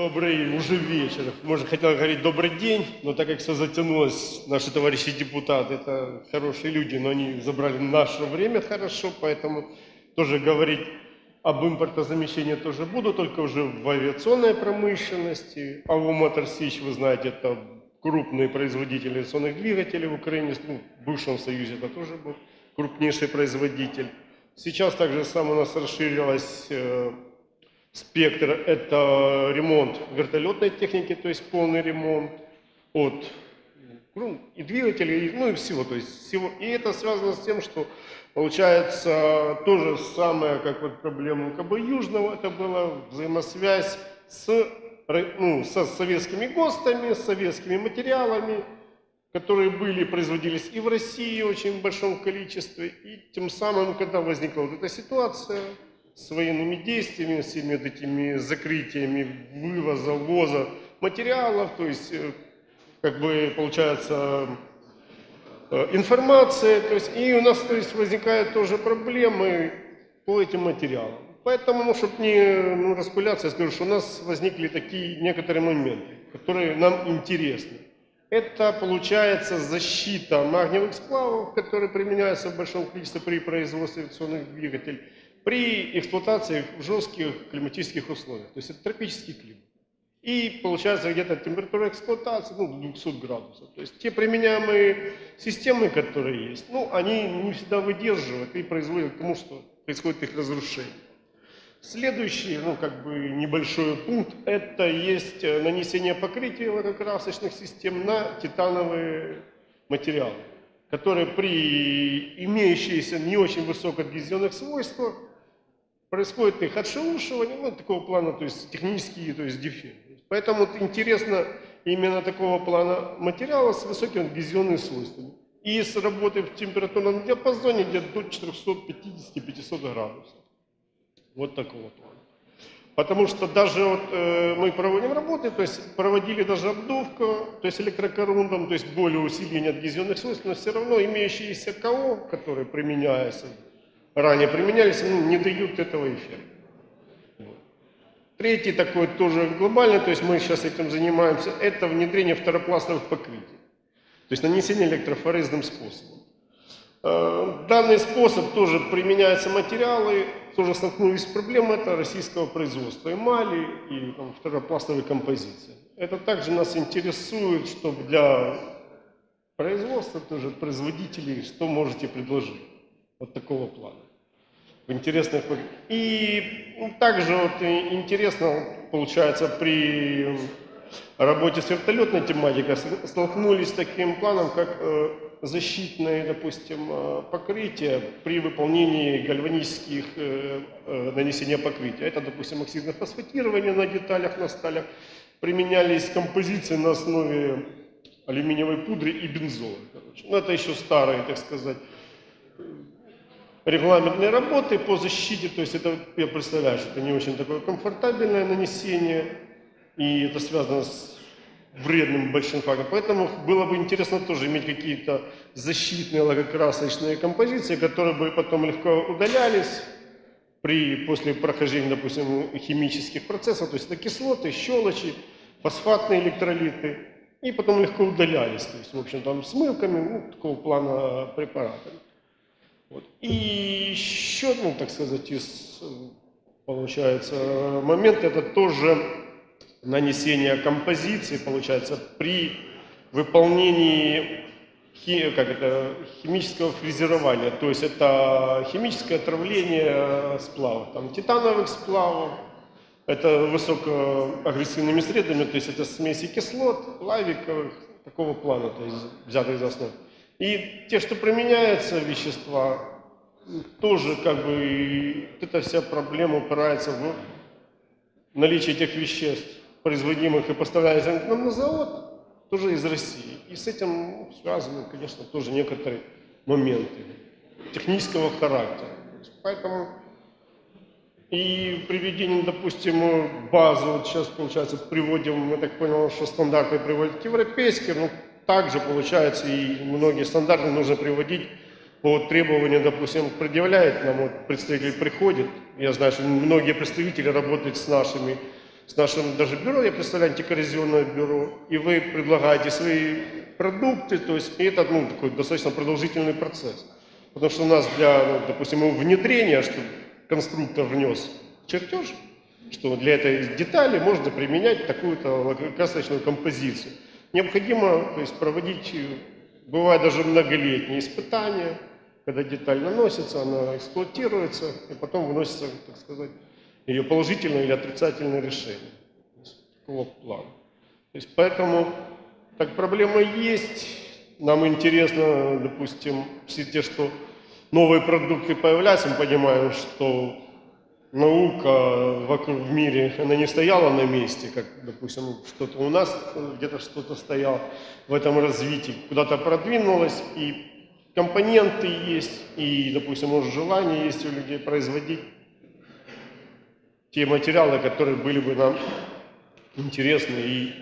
Добрый уже вечер. Можно хотел говорить добрый день, но так как все затянулось, наши товарищи депутаты, это хорошие люди, но они забрали наше время хорошо, поэтому тоже говорить об импортозамещении тоже буду, только уже в авиационной промышленности. АВО Мотор Сич, вы знаете, это крупные производители авиационных двигателей в Украине, ну, в бывшем Союзе это тоже был крупнейший производитель. Сейчас также сам у нас расширилась э, спектр, это ремонт вертолетной техники, то есть полный ремонт от ну, и двигателей, ну и всего, то есть всего. И это связано с тем, что получается то же самое, как вот проблема КБ Южного, это была взаимосвязь с, ну, со советскими ГОСТами, с советскими материалами, которые были, производились и в России в очень большом количестве, и тем самым, когда возникла вот эта ситуация с военными действиями, всеми вот этими закрытиями вывоза, ввоза материалов, то есть, э, как бы, получается, э, информация, то есть, и у нас, то есть, возникают тоже проблемы по этим материалам. Поэтому, ну, чтобы не ну, распыляться, я скажу, что у нас возникли такие некоторые моменты, которые нам интересны. Это получается защита магниевых сплавов, которые применяются в большом количестве при производстве авиационных двигателей, при эксплуатации в жестких климатических условиях. То есть это тропический климат. И получается где-то температура эксплуатации ну, до 200 градусов. То есть те применяемые системы, которые есть, ну, они не всегда выдерживают и производят к тому, что происходит их разрушение. Следующий, ну, как бы небольшой пункт, это есть э, нанесение покрытия лакокрасочных систем на титановые материалы, которые при имеющиеся не очень высокоадгезионных свойствах происходит их отшелушивание, ну, такого плана, то есть технические, то есть дефекты. Поэтому интересно именно такого плана материала с высокими адгезионными свойствами. И с работой в температурном диапазоне где-то до 450-500 градусов. Вот такого плана. Потому что даже вот э, мы проводим работы, то есть проводили даже обдувку, то есть электрокорундом, то есть более усиление адгезионных свойств, но все равно имеющиеся КО, которые применяются, ранее применялись, ну, не дают этого эффекта. Третий такой тоже глобальный, то есть мы сейчас этим занимаемся, это внедрение второпластовых покрытий. То есть нанесение электрофорезным способом. Э, Данный способ тоже применяются материалы, тоже столкнулись с проблемой, это российского производства эмали и там, второпластовой композиции. Это также нас интересует, чтобы для производства, тоже производителей, что можете предложить вот такого плана. Интересных... И ну, также вот интересно получается при работе с вертолетной тематикой столкнулись с таким планом, как э, защитное, допустим, э, покрытие при выполнении гальванических э, нанесения покрытия. Это, допустим, оксидное фосфатирование на деталях, на сталях. Применялись композиции на основе алюминиевой пудры и бензола. Короче. Ну, это еще старые, так сказать, регламентные работы по защите, то есть это, я представляю, что это не очень такое комфортабельное нанесение, и это связано с вредным большим фактором. Поэтому было бы интересно тоже иметь какие-то защитные лакокрасочные композиции, которые бы потом легко удалялись при, после прохождения, допустим, химических процессов, то есть это кислоты, щелочи, фосфатные электролиты, и потом легко удалялись, то есть, в общем, там смывками, ну, такого плана препаратами. Вот. И еще, ну, так сказать, из, получается, момент, это тоже нанесение композиции, получается, при выполнении хи- как это, химического фрезерования. То есть это химическое отравление сплавов, там, титановых сплавов, это высокоагрессивными средами, то есть это смеси кислот, лавиковых, такого плана, то есть взятых за основу. И те, что применяются вещества, тоже как бы эта вся проблема упирается в наличие этих веществ, производимых и поставляемых нам на завод, тоже из России. И с этим связаны, конечно, тоже некоторые моменты технического характера. Поэтому и приведение, допустим, базу, вот сейчас, получается, приводим, я так понял, что стандарты приводят к европейским, ну, также, получается, и многие стандарты нужно приводить по требованию, допустим, предъявляет нам, вот представитель приходит, я знаю, что многие представители работают с нашими с нашим даже бюро, я представляю антикоррозионное бюро, и вы предлагаете свои продукты, то есть и это ну, такой достаточно продолжительный процесс. Потому что у нас для, ну, допустим, внедрения, что конструктор внес чертеж, что для этой детали можно применять такую-то лакокрасочную композицию. Необходимо то есть, проводить, бывает даже многолетние испытания, когда деталь наносится, она эксплуатируется, и потом выносится, так сказать, ее положительное или отрицательное решение. Плана. То есть, поэтому так проблема есть. Нам интересно, допустим, все те, что новые продукты появляются, мы понимаем, что наука вокруг в мире, она не стояла на месте, как, допустим, что-то у нас где-то что-то стояло в этом развитии, куда-то продвинулось, и компоненты есть, и, допустим, может, желание есть у людей производить те материалы, которые были бы нам интересны, и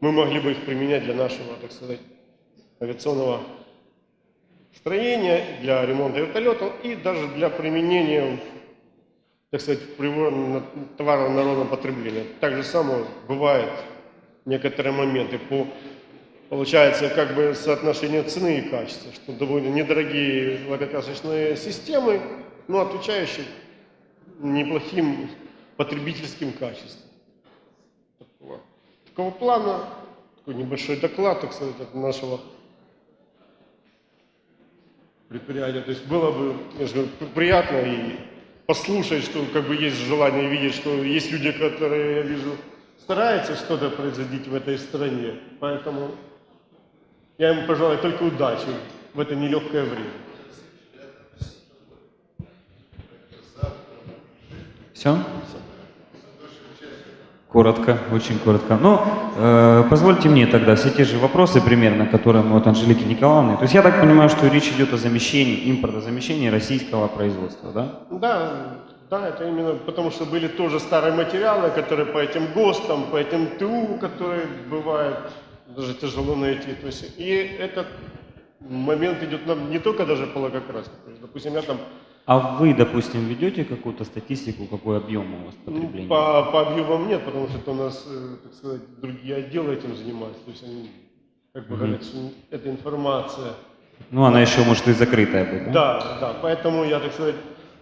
мы могли бы их применять для нашего, так сказать, авиационного строения, для ремонта вертолетов и даже для применения, так сказать, товаров народного потребления. Так же самое бывает некоторые моменты по Получается, как бы соотношение цены и качества, что довольно недорогие лакокрасочные системы, но отвечающие неплохим потребительским качеством. Такого, такого плана, такой небольшой доклад, так сказать, от нашего предприятия. То есть было бы я же говорю, приятно и послушать, что как бы есть желание видеть, что есть люди, которые, я вижу, стараются что-то производить в этой стране. Поэтому я ему пожелаю только удачи в это нелегкое время. Все? Коротко, очень коротко. Ну, э, позвольте мне тогда все те же вопросы примерно, которые мы от Анжелики Николаевны. То есть я так понимаю, что речь идет о замещении, импортозамещении российского производства, да? Да, да, это именно потому, что были тоже старые материалы, которые по этим ГОСТам, по этим ТУ, которые бывают даже тяжело найти. То есть, и этот момент идет нам не только даже по лакокраске. То есть, допустим, я там А вы, допустим, ведете какую-то статистику, какой объем у вас ну, потребления? по, по объемам нет, потому что это у нас, э, так сказать, другие отделы этим занимаются. То есть они, как бы говорят, что эта информация. Ну, она еще может и закрытая быть, да? Да, да. Поэтому я, так сказать,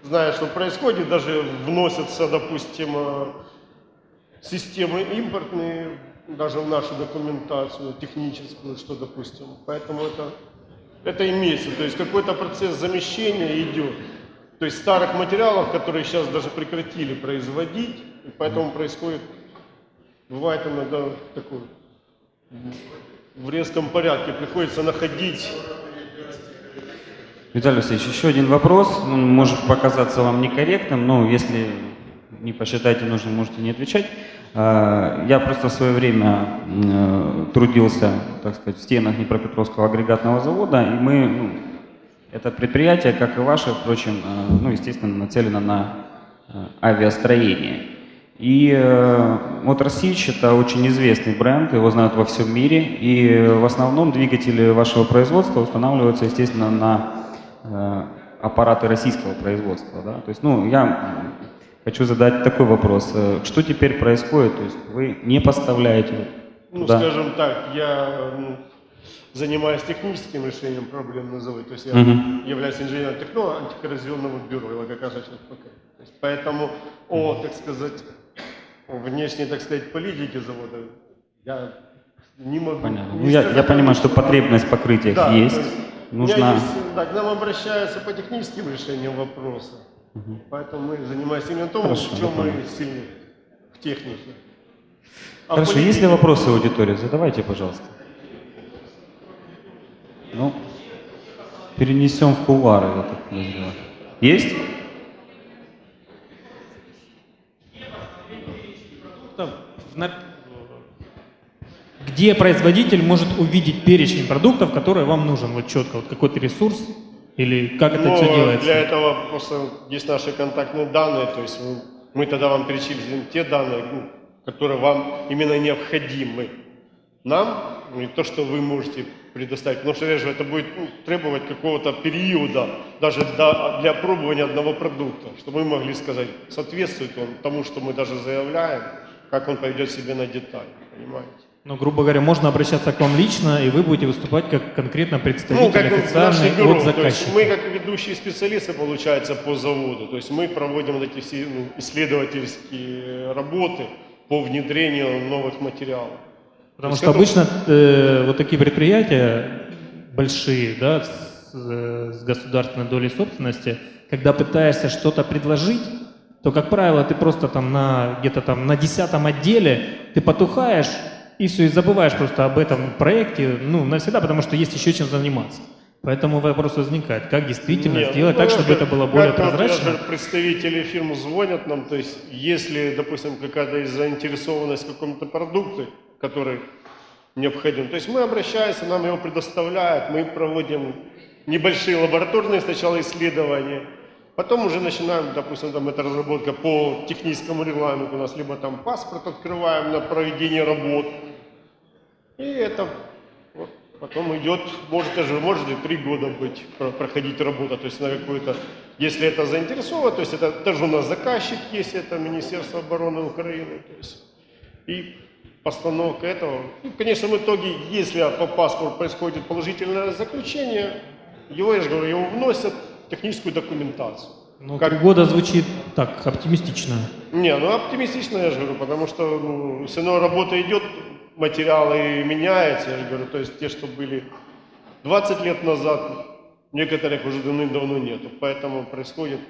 знаю, что происходит, даже вносятся, допустим, э, системы импортные даже в нашу документацию техническую, что допустим. Поэтому это, это имеется. То есть какой-то процесс замещения идет. То есть старых материалов, которые сейчас даже прекратили производить, и поэтому происходит, бывает иногда такое, в резком порядке приходится находить Виталий Алексеевич, еще один вопрос. Он может показаться вам некорректным, но если не посчитаете нужным, можете не отвечать. А, Я просто в свое время э, трудился, так сказать, в стенах Днепропетровского агрегатного завода, и мы, ну, это предприятие, как и ваше, впрочем, э, ну, естественно, нацелено на э, авиастроение. И э, вот Росич это очень известный бренд, его знают во всем мире, и в основном двигатели вашего производства устанавливаются, естественно, на э, аппараты российского производства. Да? То есть, ну, я Хочу задать такой вопрос. Э, Что теперь происходит? То есть вы не поставляете Ну, туда? скажем так, я занимаюсь техническим решением проблем на заводе. То есть я Мгм. являюсь инженером техно антикоррозионного бюро и лакокрасочных ПК. То есть поэтому о, так сказать, о внешней, так сказать, политике завода я не могу. Понятно. не Ну, я, я понимаю, что потребность в покрытиях Да, есть. есть Нужна... есть, да, к нам обращаются по техническим решениям вопроса. Поэтому мы занимаемся именно том, Хорошо, в чем мы сильны, в технике. А Хорошо, есть ли вопросы аудитории? Задавайте, пожалуйста. Ну, перенесем в кулуары, я так подозреваю. Есть? Где производитель может увидеть перечень продуктов, который вам нужен, вот четко, вот какой-то ресурс или как это Но все делается? для этого просто есть наши контактные данные, то есть мы, мы тогда вам перечислим те данные, ну, которые вам именно необходимы. Нам, и то, что вы можете предоставить, потому что реже это будет ну, требовать какого-то периода, даже до- для пробования одного продукта, чтобы мы могли сказать, соответствует он тому, что мы даже заявляем, как он поведет себя на детали, понимаете? Ну, грубо говоря, можно обращаться к вам лично, и вы будете выступать как конкретно представитель Ну, как официальный бюро, от то есть заказчика. мы как ведущие специалисты, получается, по заводу, то есть мы проводим вот эти все ну, исследовательские работы по внедрению новых материалов. Потому То что обычно э, вот такие предприятия большие, да, с, э, с государственной долей собственности, когда пытаешься что-то предложить, то, как правило, ты просто там на где-то там на десятом отделе ты потухаешь и все, и забываешь просто об этом проекте, ну, навсегда, потому что есть еще чем заниматься. Поэтому вопрос возникает, как действительно Нет, сделать ну, так, чтобы это это было более как прозрачно. же, представители фирм звонят нам, то есть если, допустим, какая-то заинтересованность в каком-то продукте, который необходим, то есть мы обращаемся, нам его предоставляют, мы проводим небольшие лабораторные сначала исследования, потом уже начинаем, допустим, там это разработка по техническому регламенту, у нас либо там паспорт открываем на проведение работ, и это вот, потом идет, может даже, может и три года быть, про- проходить работа, то есть на какую-то, если это заинтересовано, то есть это даже у нас заказчик есть, это Министерство обороны Украины, то есть и постановка этого. Ну, конечно, в итоге, если по паспорту происходит положительное заключение, его, я же говорю, его вносят в техническую документацию. Ну, Как- года звучит так оптимистично. Не, ну оптимистично, я же говорю, потому что ну, все равно работа идет, материалы меняются, я же говорю, то есть те, что были 20 лет назад, некоторых уже давным-давно нету, поэтому происходит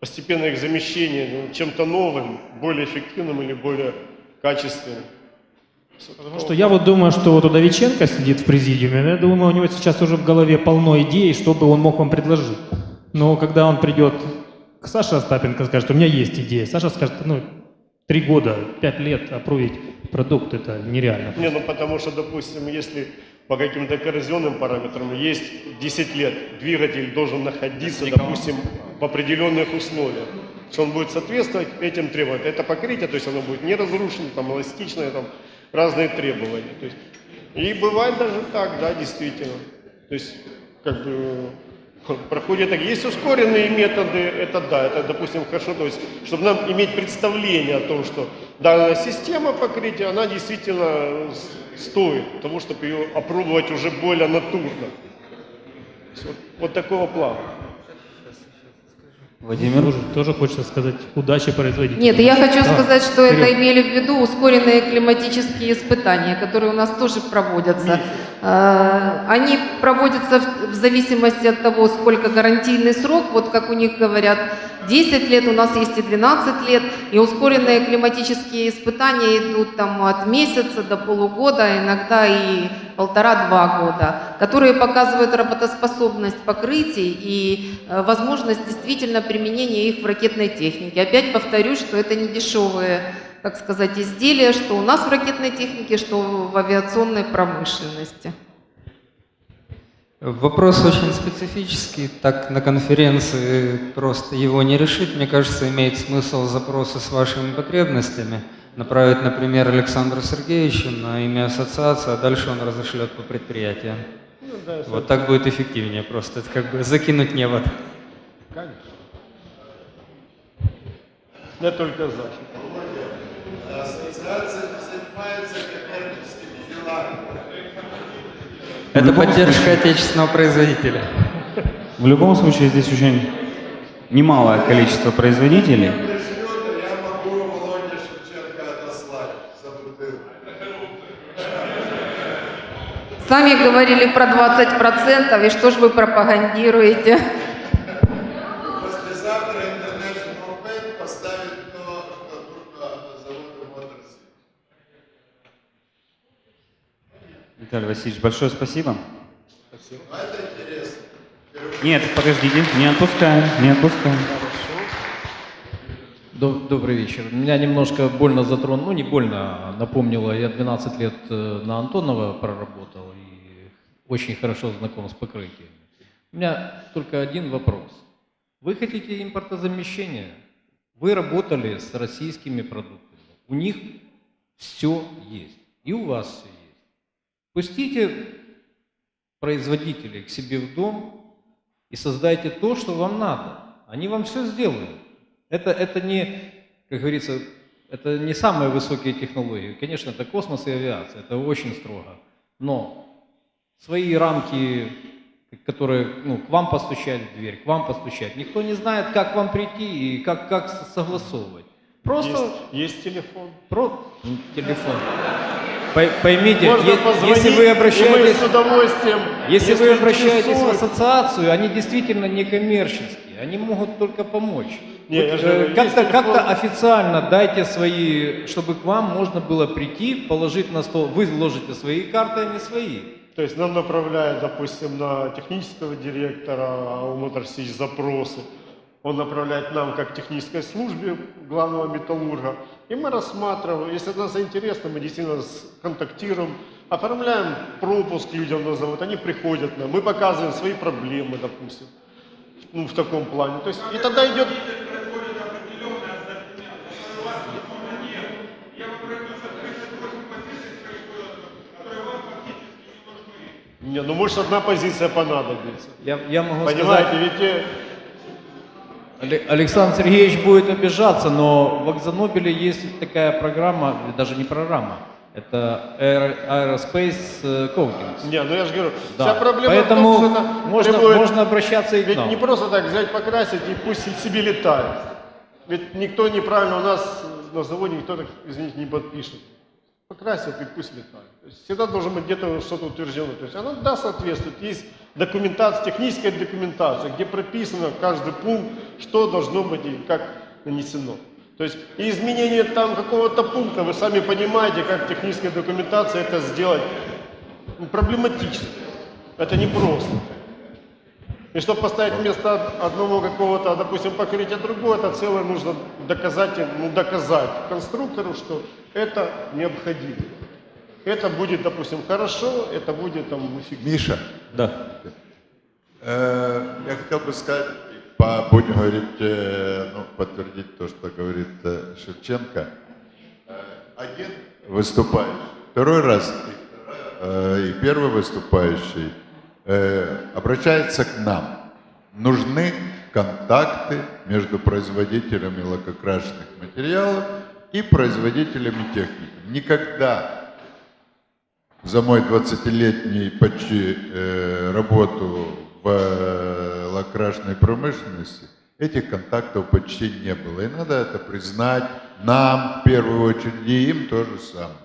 постепенное их замещение ну, чем-то новым, более эффективным или более качественным. Потому что я вот думаю, что вот Удовиченко сидит в президиуме, я думаю, у него сейчас уже в голове полно идей, что бы он мог вам предложить. Но когда он придет к Саше Остапенко, скажет, у меня есть идея, Саша скажет, ну, три года, пять лет опровить продукт, это нереально. Не, ну потому что, допустим, если по каким-то коррозионным параметрам есть 10 лет, двигатель должен находиться, допустим, в определенных условиях, что он будет соответствовать этим требованиям. Это покрытие, то есть оно будет не разрушено, там, эластичное, там, разные требования. То есть, и бывает даже так, да, действительно. То есть, как бы, проходит так. Есть ускоренные методы, это да, это, допустим, хорошо, то есть, чтобы нам иметь представление о том, что данная система покрытия, она действительно стоит того, чтобы ее опробовать уже более натурно. Вот, вот такого плана. Владимир? Тоже, тоже хочется сказать удачи производителю. Нет, я хочу Да. сказать, что это Вперед. имели в виду ускоренные климатические испытания, которые у нас тоже проводятся. Э, Они проводятся в зависимости от того, сколько гарантийный срок. Вот как у них говорят, 10 лет, у нас есть и 12 лет. И ускоренные климатические испытания идут там от месяца до полугода, иногда и полтора-два года, которые показывают работоспособность покрытий и э, возможность действительно применения их в ракетной технике. Опять повторюсь, что это не дешевые, так сказать, изделия, что у нас в ракетной технике, что в авиационной промышленности. Вопрос очень специфический, так на конференции просто его не решить. Мне кажется, имеет смысл запросы с вашими потребностями направить, например, Александру Сергеевичу на имя ассоциации, а дальше он разошлет по предприятиям. Ну, да, Вот так будет эффективнее просто, это как бы закинуть невод. Я только за. Это поддержка отечественного производителя. В любом случае здесь очень немалое количество производителей. Сами говорили про 20%, и что же вы пропагандируете? Виталий Васильевич, большое спасибо. А это интересно. Нет, подождите, не отпускаем, не отпускаем. Доб- Добрый вечер. Меня немножко больно затронуло, ну не больно, а напомнило, я 12 лет э, на Антонова проработал и очень хорошо знаком с покрытием. У меня только один вопрос. Вы хотите импортозамещения? Вы работали с российскими продуктами. У них все есть. И у вас все. Пустите производителей к себе в дом и создайте то, что вам надо. Они вам все сделают. Это, это не, как говорится, это не самые высокие технологии. Конечно, это космос и авиация, это очень строго. Но свои рамки, которые ну, к вам постучали в дверь, к вам постучать, никто не знает, как вам прийти и как, как согласовывать. Просто Есть, есть телефон. про телефон. Пой- Поймите, Можно е- если вы обращаетесь, с удовольствием. если вы обращаетесь в ассоциацию, они действительно не коммерческие, они могут только помочь. Не, Вот, же э, есть как-то, телефон. как-то официально дайте свои, чтобы к вам можно было прийти, положить на стол. Вы ложите свои карты, а не свои. То есть нам направляют, допустим, на технического директора АО «Моторсич» запросы. Он направляет нам как технической службе главного металлурга. И мы рассматриваем. Если нас интересно, мы действительно с- контактируем, оформляем пропуск людям на завод. Они приходят нам, мы показываем свои проблемы, допустим. Ну, в таком плане. То есть, и тогда идет... Не, ну может одна позиция понадобится. Я, я могу Понимаете, сказать, ведь э, Александр Сергеевич будет обижаться, но в Акзанобеле есть такая программа, даже не программа, это Aer- Aerospace э, Coatings. Не, ну я же говорю, Да. вся проблема Поэтому в том, что это можно, требует- можно обращаться и к Ведь нам. не просто так взять, покрасить и пусть себе летает. Ведь никто неправильно у нас на заводе никто так, извините, не подпишет. И пусть летает. То есть всегда должен быть где-то что-то утверждено. То есть оно да соответствует. Есть документация, техническая документация, где прописано каждый пункт, что должно быть и как нанесено. То есть и изменение там какого-то пункта, вы сами понимаете, как техническая документация это сделать проблематично. Это непросто. И чтобы поставить вместо одного какого-то, допустим, покрытия другое, это целое нужно доказать, ну, доказать конструктору, что это необходимо. Это будет, допустим, хорошо, это будет там эффективно. Миша, Да. э, я хотел бы сказать, по, будем говорить, э, ну, подтвердить то, что говорит э, Шевченко. Э, один выступающий, второй раз э, и первый выступающий э, обращается к нам. Нужны контакты между производителями лакокрашенных материалов и производителями техники. Никогда за мой 20-летний почти э, работу в э, лакрашной промышленности этих контактов почти не было. И надо это признать нам в первую очередь и им то же самое.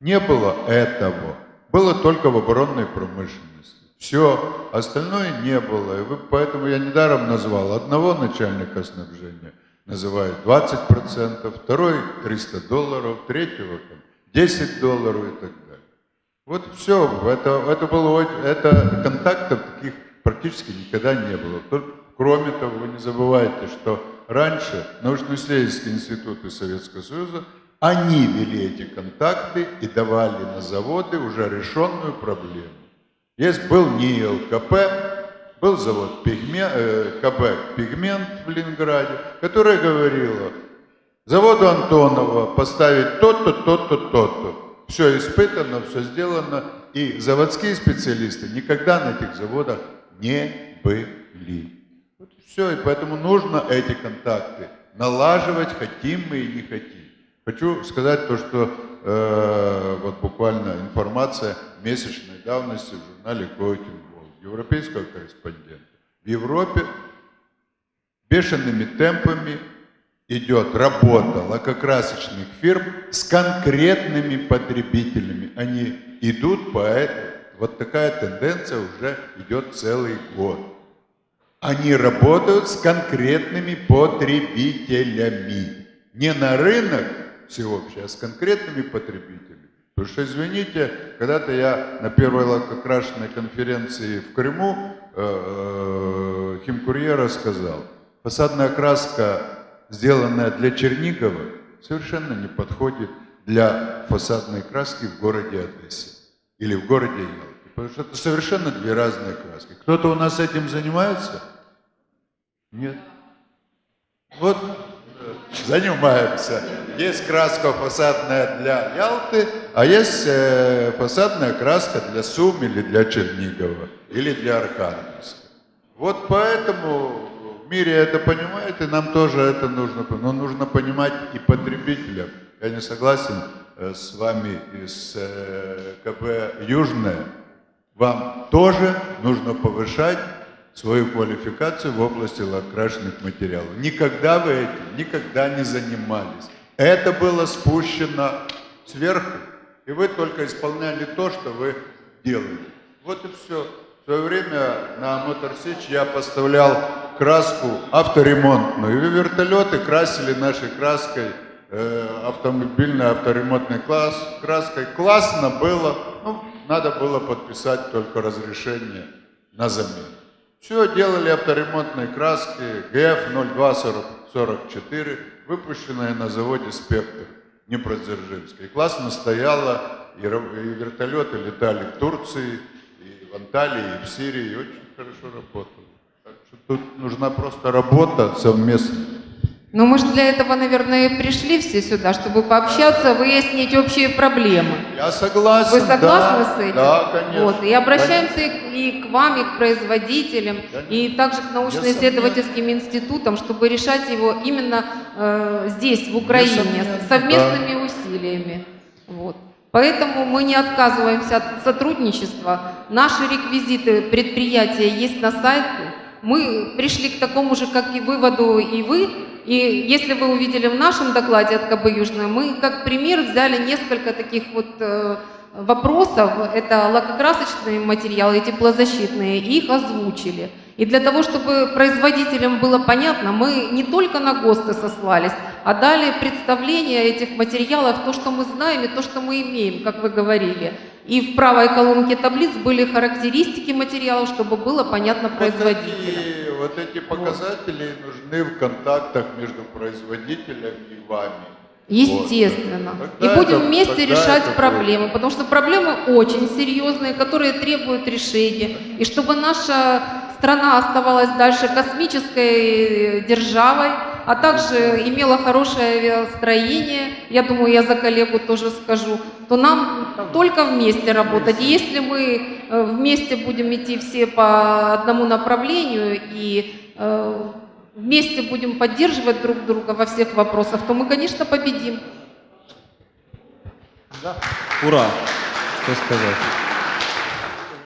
Не было этого. Было только в оборонной промышленности. Все, остальное не было. И поэтому я недаром назвал одного начальника снабжения, называют 20%, второй 300 долларов, третьего там, 10 долларов и так далее. Вот все, это, это было, это контактов таких практически никогда не было. Только, кроме того, вы не забывайте, что раньше научно-исследовательские институты Советского Союза, они вели эти контакты и давали на заводы уже решенную проблему. Есть был НИИЛ КП, был завод пигме- э, КБ «Пигмент» в Ленинграде, которая говорила, заводу Антонова поставить то-то, то-то, то-то. Все испытано, все сделано, и заводские специалисты никогда на этих заводах не были. Вот все, и поэтому нужно эти контакты налаживать, хотим мы и не хотим. Хочу сказать то, что э, вот буквально информация месячной давности в журнале Coating World, европейского корреспондента. В Европе бешеными темпами идет работа лакокрасочных фирм с конкретными потребителями. Они идут по этому. Вот такая тенденция уже идет целый год. Они работают с конкретными потребителями. Не на рынок всеобщий, а с конкретными потребителями. Потому что, извините, когда-то я на первой лакокрашенной конференции в Крыму э, химкурьера сказал, фасадная краска, сделанная для Чернигова, совершенно не подходит для фасадной краски в городе Одессе или в городе Ялте. Потому что это совершенно две разные краски. Кто-то у нас этим занимается? Нет. Вот э, занимаемся. Есть краска фасадная для Ялты, а есть э, фасадная краска для Сум или для Чернигова, или для Архангельска. Вот поэтому в мире это понимает, и нам тоже это нужно. Но нужно понимать и потребителям, я не согласен э, с вами из э, КБ «Южное». Вам тоже нужно повышать свою квалификацию в области лакрашенных материалов. Никогда вы этим никогда не занимались. Это было спущено сверху, и вы только исполняли то, что вы делали. Вот и все. В свое время на Мотор Сич я поставлял краску авторемонтную. И вертолеты красили нашей краской, э, автомобильной авторемонтной класс, краской. Классно было. Ну, надо было подписать только разрешение на замену. Все делали авторемонтные краски ГФ 0244, выпущенные на заводе «Спектр» Днепродзержинской. И классно стояло, и, вертолеты летали в Турции, и в Анталии, и в Сирии, и очень хорошо работали. Так что тут нужна просто работа совместная. Но мы же для этого, наверное, пришли все сюда, чтобы пообщаться, выяснить общие проблемы. Я согласен. Вы согласны да, с этим? Да, конечно. Вот, и обращаемся и к- и к вам, и к производителям, и также к научно-исследовательским институтам, чтобы решать его именно э, здесь, в Украине, совместными усилиями. Вот. Поэтому мы не отказываемся от сотрудничества. Наши реквизиты предприятия есть на сайте. Мы пришли к такому же, как и выводу и вы. И если вы увидели в нашем докладе от КБ Южная, мы как пример взяли несколько таких вот э, вопросов. Это лакокрасочные материалы и теплозащитные. и Их озвучили. И для того, чтобы производителям было понятно, мы не только на ГОСТы сослались, а дали представление этих материалов, то, что мы знаем и то, что мы имеем, как вы говорили. И в правой колонке таблиц были характеристики материалов, чтобы было понятно Вот эти, вот эти показатели нужны в контактах между производителем и вами. Естественно. Вот. И будем это- вместе решать это проблемы, потому что проблемы очень серьезные, которые требуют решения. И чтобы наша страна оставалась дальше космической э, державой, а также имела хорошее авиастроение, я думаю, я за коллегу тоже скажу, то нам только вместе работать. И если мы э, вместе будем идти все по одному направлению и э, вместе будем поддерживать друг друга во всех вопросах, то мы, конечно, победим. Ура! Что сказать?